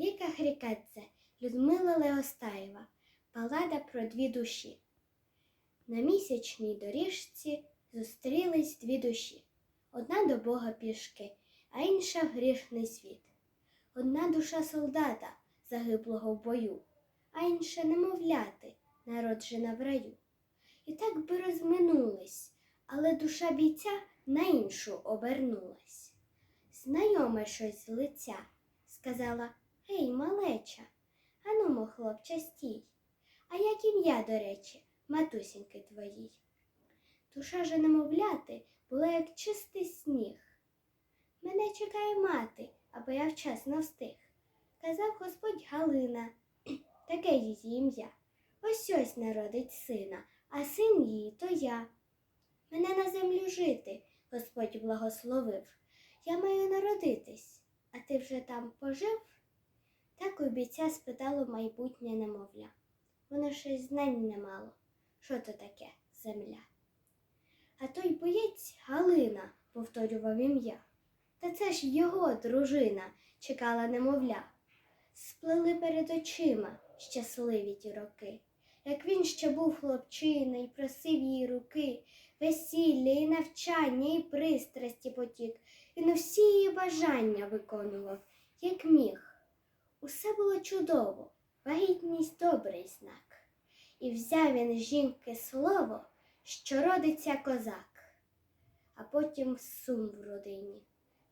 Ліка Хрікадзе, Людмила Леостаєва, Балада про дві душі. На місячній доріжці зустрілись дві душі. Одна до Бога пішки, а інша в грішний світ. Одна душа солдата, загиблого в бою, а інша немовляти, народжена в раю. І так би розминулись, але душа бійця на іншу обернулась. Знайоме щось з лиця, сказала Гей, малеча, анумо, хлопче, стій. А як ім'я, до речі, матусіньки твоїй. Душа же немовляти була, як чистий сніг. Мене чекає мати, аби я вчасно встиг. Казав Господь Галина, таке її ім'я. Ось ось народить сина, а син її то я. Мене на землю жити, Господь благословив. Я маю народитись, а ти вже там пожив? Так у бійця спитало майбутнє немовля. Воно щось знань не мало. Що то таке земля? А той боєць Галина, повторював ім'я. Та це ж його дружина чекала немовля. Сплели перед очима щасливі ті роки. Як він ще був хлопчина і просив її руки, весілля і навчання, і пристрасті потік, він усі її бажання виконував, як міг. Усе було чудово, вагітність добрий знак. І взяв він жінки слово, що родиться козак. А потім сум в родині.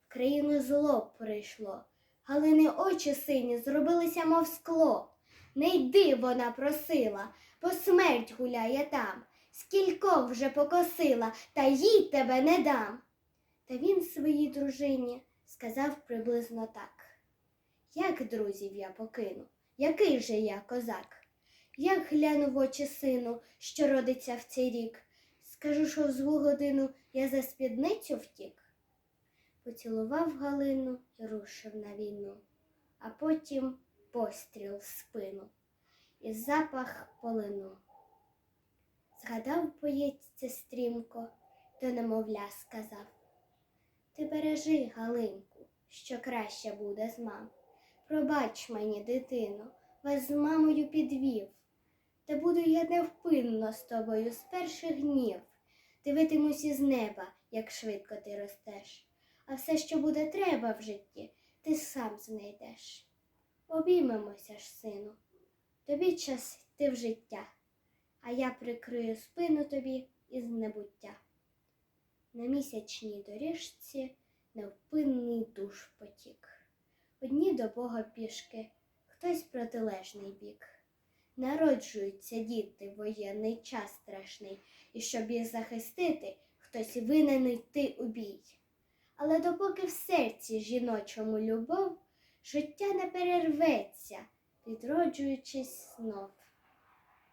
В країну зло прийшло. Галини очі сині зробилися, мов скло. Не йди, вона просила, бо смерть гуляє там. Скількох вже покосила, та їй тебе не дам. Та він своїй дружині сказав приблизно так. Як друзів я покину, який же я козак? Як гляну в очі сину, що родиться в цей рік, скажу, що в злу годину я за спідницю втік. Поцілував Галину і рушив на війну, а потім постріл в спину і запах полину. Згадав боєць стрімко, до немовля сказав. Ти бережи, Галинку, що краще буде з мам. Пробач мені, дитино, вас з мамою підвів. Та буду я невпинно з тобою з перших днів. Дивитимусь із неба, як швидко ти ростеш. А все, що буде треба в житті, ти сам знайдеш. Обіймемося ж, сину, тобі час йти в життя, а я прикрию спину тобі із небуття. На місячній доріжці невпинний душ потік. Одні до Бога пішки, хтось протилежний бік. Народжуються діти воєнний час страшний, і щоб їх захистити, хтось винен йти у бій. Але допоки в серці жіночому любов, життя не перерветься, відроджуючись знов.